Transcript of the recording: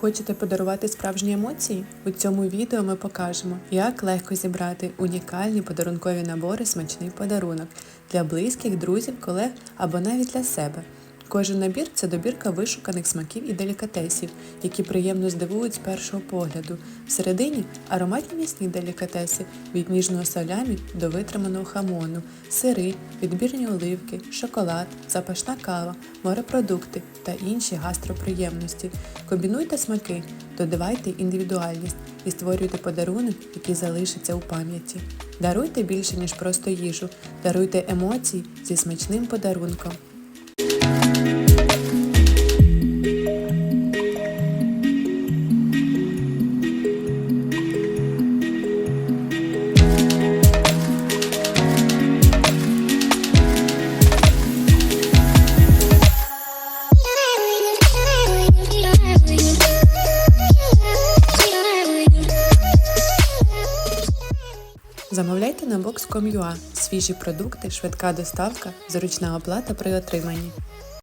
Хочете подарувати справжні емоції? У цьому відео ми покажемо, як легко зібрати унікальні подарункові набори смачний подарунок для близьких, друзів, колег або навіть для себе. Кожен набір це добірка вишуканих смаків і делікатесів, які приємно здивують з першого погляду. Всередині ароматні м'ясні делікатеси від ніжного салямі до витриманого хамону, сири, відбірні оливки, шоколад, запашна кава, морепродукти та інші гастроприємності. Комбінуйте смаки, додавайте індивідуальність і створюйте подарунок, який залишиться у пам'яті. Даруйте більше, ніж просто їжу, даруйте емоції зі смачним подарунком. Замовляйте на box.com.ua свіжі продукти, швидка доставка, зручна оплата при отриманні.